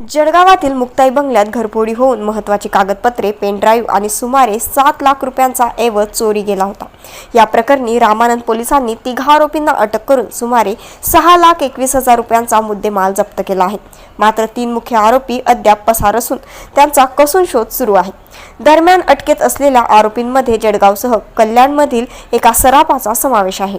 जळगावातील मुक्ताई बंगल्यात घरफोडी होऊन महत्वाची कागदपत्रे पेनड्राईव्ह आणि सुमारे सात लाख रुपयांचा ऐवज चोरी गेला होता. या प्रकरणी रामानंद पोलिसांनी तिघा आरोपींना अटक करून सुमारे सहा लाख एकवीस हजार रुपयांचा मुद्देमाल जप्त केला आहे. मात्र तीन मुख्य आरोपी अद्याप पसार असून त्यांचा कसून शोध सुरू आहे. दरम्यान अटकेत असलेल्या आरोपींमध्ये जळगावसह कल्याणमधील एका सराफाचा समावेश आहे.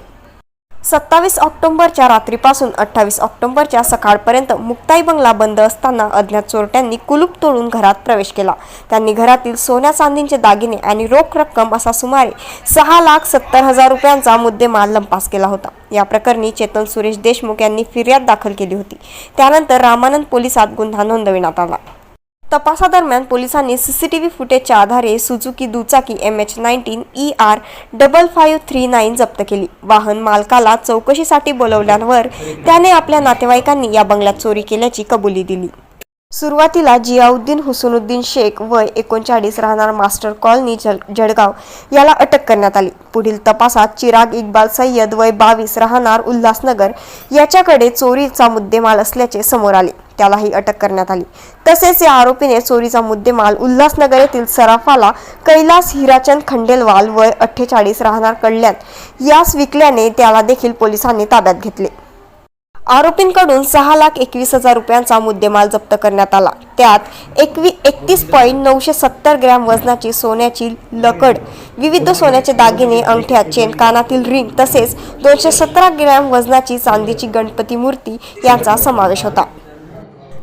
सत्तावीस ऑक्टोबरच्या रात्रीपासून अठ्ठावीस ऑक्टोबरच्या सकाळपर्यंत मुक्ताई बंगला बंद असताना अज्ञात चोरट्यांनी कुलूप तोडून घरात प्रवेश केला. त्यांनी घरातील सोन्या चांदींचे दागिने आणि रोख रक्कम असा सुमारे सहा लाख सत्तर हजार रुपयांचा मुद्देमाल लंपास केला होता. या प्रकरणी चेतन सुरेश देशमुख यांनी फिर्याद दाखल केली होती. त्यानंतर रामानंद पोलिसात गुन्हा नोंदविण्यात आला. तपासादरम्यान पोलिसांनी सीसीटीव्ही फुटेजच्या आधारे सुझुकी दुचाकी M H nineteen E R double five three nine जप्त केली. वाहन मालकाला चौकशीसाठी बोलवल्यावर त्याने आपल्या नातेवाईकांनी या बंगल्यात चोरी केल्याची कबुली दिली. सुरुवातीला जियाउद्दीन हुसनुद्दीन शेख वय एकोणचाळीस राहणार मास्टर कॉलनी जल जळगाव. याला अटक करण्यात आली. पुढील तपासात चिराग इक्बाल सय्यद वय बावीस राहणार उल्हासनगर. याच्याकडे चोरीचा मुद्देमाल असल्याचे समोर आले. त्यालाही अटक करण्यात आली. तसेच या आरोपीने चोरीचा मुद्देमाल उल्हासनगर येथील सराफाला कैलास हिराचंद खंडेलवाल वय अठ्ठेचाळीस राहणार कल्याण. यास विकल्याने त्याला देखील पोलिसांनी ताब्यात घेतले. आरोपींकडून सहा लाख एकवीस हजार रुपयांचा मुद्देमाल जप्त करण्यात आला. त्यात एकवी एकतीस पॉईंट नऊशे सत्तर ग्रॅम वजनाची सोन्याची लकड विविध सोन्याचे दागिने अंगठ्या चेन कानातील रिंग तसेच दोनशे सतरा ग्रॅम वजनाची चांदीची गणपती मूर्ती यांचा समावेश होता.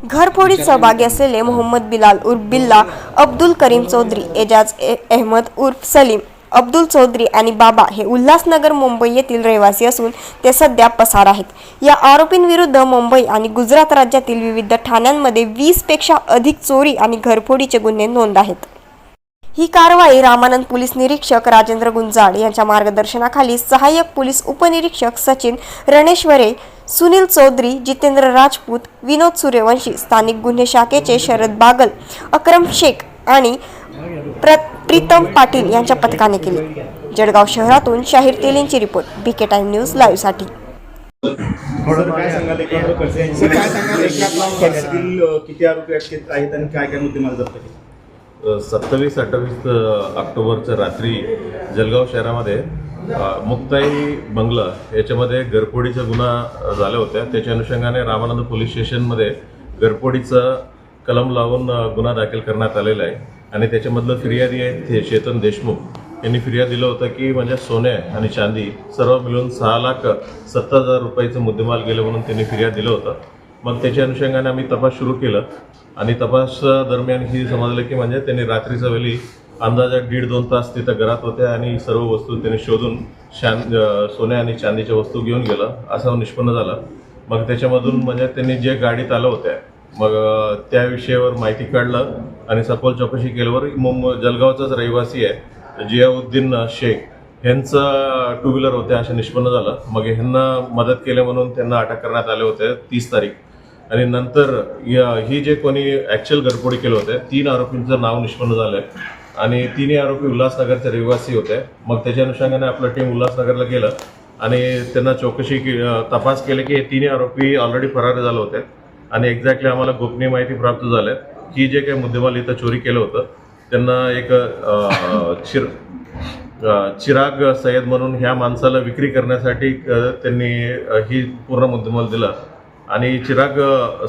घरफोडीत सहभागी असलेले मोहम्मद बिलाल उर्फ बिल्ला अब्दुल करीम चौधरी एजाज ए- अहमद उर्फ सलीम अब्दुल चौधरी आणि बाबा हे उल्हासनगर मुंबई येथील रहिवासी असून ते सध्या पसार आहेत. या आरोपींविरुद्ध मुंबई आणि गुजरात राज्यातील विविध ठाण्यांमध्ये वीसपेक्षा अधिक चोरी आणि घरफोडीचे गुन्हे नोंद आहेत. ही कारवाई रामानंद पोलीस निरीक्षक राजेंद्र गुंजाळ यांच्या मार्गदर्शनाखाली सहाय्यक पोलीस उपनिरीक्षक सचिन रणेश्वरे सुनील चौधरी जितेंद्र राजपूत विनोद सूर्यवंशी स्थानिक गुन्हे शाखेचे शरद बागल अक्रम शेख आणि प्रीतम पाटील यांच्या पथकाने केली. जळगाव शहरातून Shahir तेलींची report. B K time news लाईव्हसाठी सत्तावीस अठ्ठावीस ऑक्टोबरच्या रात्री जळगाव शहरामध्ये मुक्ताई बंगला याच्यामध्ये घरफोडीचा गुन्हा झाल्या होत्या. त्याच्या अनुषंगाने रामानंद पोलीस स्टेशनमध्ये घरफोडीचा कलम लावून गुन्हा दाखल करण्यात आलेला आहे. आणि त्याच्यामधलं फिर्यादी आहे ते चेतन देशमुख. यांनी फिर्याद दिलं होतं की म्हणजे सोने आणि चांदी सर्व मिळून सहा लाख सत्तर हजार रुपयाचं मुद्देमाल गेलं म्हणून त्यांनी फिर्याद दिलं होतं. मग त्याच्या अनुषंगाने आम्ही तपास सुरू केलं. आणि तपास दरम्यान ही समजलं की म्हणजे त्यांनी रात्रीच्या वेळी अंदाजे दीड दोन तास तिथं घरात होत्या आणि सर्व वस्तू त्यांनी शोधून शान सोन्या आणि चांदीच्या वस्तू घेऊन गेलं. असं निष्पन्न झालं. मग त्याच्यामधून म्हणजे त्यांनी जे गाडीत आलं होत्या मग त्या विषयावर माहिती काढलं आणि सखोल चौकशी केल्यावर मुंबई जळगावचाच रहिवासी आहे जियाउद्दीन शेख. यांचं टू व्हीलर होते असं निष्पन्न झालं. मग ह्यांना मदत केल्या म्हणून त्यांना अटक करण्यात आले होते तीस तारीख. आणि नंतर या- ही जे कोणी ॲक्च्युअल घरफोडी केलं होते तीन आरोपींचं नाव निष्पन्न झालं आहे आणि तिन्ही आरोपी उल्हासनगरचे रहिवासी होते. मग त्याच्या अनुषंगाने आपलं टीम उल्हासनगरला गेलं. आणि त्यांना चौकशी के तपास केले की हे तिन्ही आरोपी ऑलरेडी फरार झाले होते. आणि एक्झॅक्टली आम्हाला गोपनीय माहिती प्राप्त झाल्या की जे काही मुद्देमाल इथं चोरी केलं होतं त्यांना एक चिर चिराग सय्यद म्हणून ह्या माणसाला विक्री करण्यासाठी त्यांनी ही पूर्ण मुद्देमाल दिला. आणि चिराग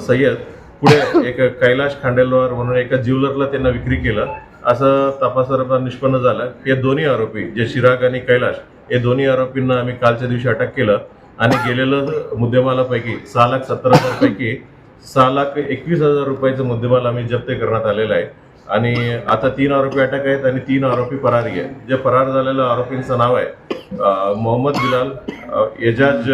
सय्यद पुढे एक कैलाश खांडेलवार म्हणून एका ज्वेलरला त्यांना विक्री केलं. असं तपासाला निष्पन्न झालं. हे दोन्ही आरोपी जे चिराग आणि कैलाश हे दोन्ही आरोपींना आम्ही कालच्या दिवशी अटक केलं. आणि गेलेलं मुद्देमालापैकी सहा लाख सत्तर हजारपैकी सहा लाख एकवीस हजार रुपयाचं मुद्देमाल आम्ही जप्त करण्यात आलेला आहे. आणि आता तीन आरोपी अटक आहेत आणि तीन आरोपी फरारी आहेत. जे फरार झालेल्या आरोपींचं नाव आहे मोहम्मद बिलाल एजाज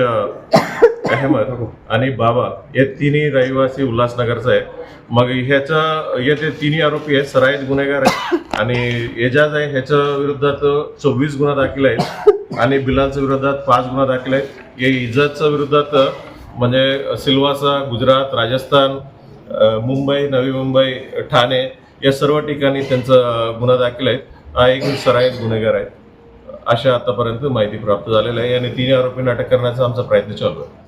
अहमद आणि बाबा हे तिन्ही रहिवासी उल्हासनगरचं आहे मग ह्याचा हे ते तिन्ही आरोपी आहेत सराईत गुन्हेगार आहेत आणि एजाज आहे ह्याच्या विरोधात चोवीस गुन्हा दाखल आहेत आणि बिलालच्या विरोधात पाच गुन्हा दाखल आहेत. या इजाजच्या विरोधात म्हणजे सिल्वासा गुजरात राजस्थान मुंबई नवी मुंबई ठाणे या सर्व ठिकाणी त्यांचा गुन्हा दाखल आहेत. हा एक सराईत गुन्हेगार आहेत. अशा आतापर्यंत माहिती प्राप्त झालेली आहे आणि तिन्ही आरोपींना अटक करण्याचा आमचा प्रयत्न चालू आहे.